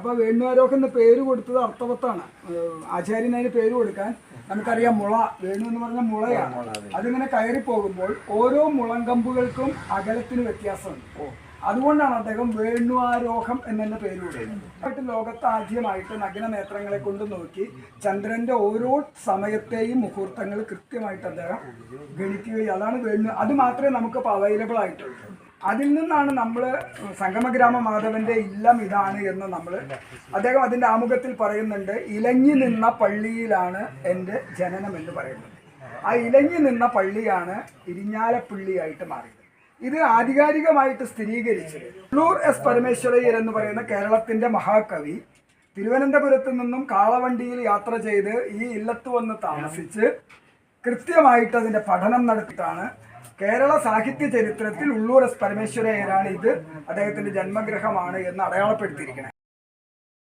അപ്പൊ വേണുവാരോഹം എന്ന് പേര് കൊടുത്തത് അർത്ഥവത്താണ്. ആചാര്യൻ ആചാര്യന് അതിന് പേര് കൊടുക്കാൻ നമുക്കറിയാം മുള വേണു എന്ന് പറഞ്ഞ മുളയാണ്. അതിങ്ങനെ കയറി പോകുമ്പോൾ ഓരോ മുളങ്കമ്പുകൾക്കും അകലത്തിന് വ്യത്യാസമുണ്ട്. അതുകൊണ്ടാണ് അദ്ദേഹം വേണുവാരോഹം എന്നെ പേര് കൊടുക്കുന്നത്. ലോകത്ത് ആദ്യമായിട്ട് നഗ്ന നേത്രങ്ങളെ കൊണ്ട് നോക്കി ചന്ദ്രന്റെ ഓരോ സമയത്തെയും മുഹൂർത്തങ്ങൾ കൃത്യമായിട്ട് അദ്ദേഹം ഗണിക്കുകയും അതാണ് വേണു അത് മാത്രമേ നമുക്കിപ്പോൾ അവൈലബിൾ ആയിട്ടുള്ളൂ. അതിൽ നിന്നാണ് നമ്മൾ സംഗമഗ്രാമ മാധവന്റെ ഇല്ലം ഇതാണ് എന്ന് നമ്മൾ അദ്ദേഹം അതിന്റെ ആമുഖത്തിൽ പറയുന്നുണ്ട്. ഇലഞ്ഞി നിന്ന പള്ളിയിലാണ് എന്റെ ജനനം എന്ന് പറയുന്നത് ആ ഇലഞ്ഞി നിന്ന പള്ളിയാണ് ഇരിഞ്ഞാലപ്പള്ളിയായിട്ട് മാറിയത്. ഇത് ആധികാരികമായിട്ട് സ്ഥിരീകരിച്ചത്. ഉള്ളൂർ എസ് പരമേശ്വരയ്യർ എന്ന് പറയുന്ന കേരളത്തിന്റെ മഹാകവി തിരുവനന്തപുരത്ത് നിന്നും കാളവണ്ടിയിൽ യാത്ര ചെയ്ത് ഈ ഇല്ലത്ത് വന്ന് താമസിച്ച് കൃത്യമായിട്ട് അതിന്റെ പഠനം നടത്തിയിട്ടാണ് കേരള സാഹിത്യ ചരിത്രത്തിൽ ഉള്ളൂർ എസ് പരമേശ്വരയ്യരാണ് ഇത്. അദ്ദേഹത്തിന്റെ ജന്മഗ്രഹമാണ് എന്ന് അടയാളപ്പെടുത്തിയിരിക്കുന്നത്.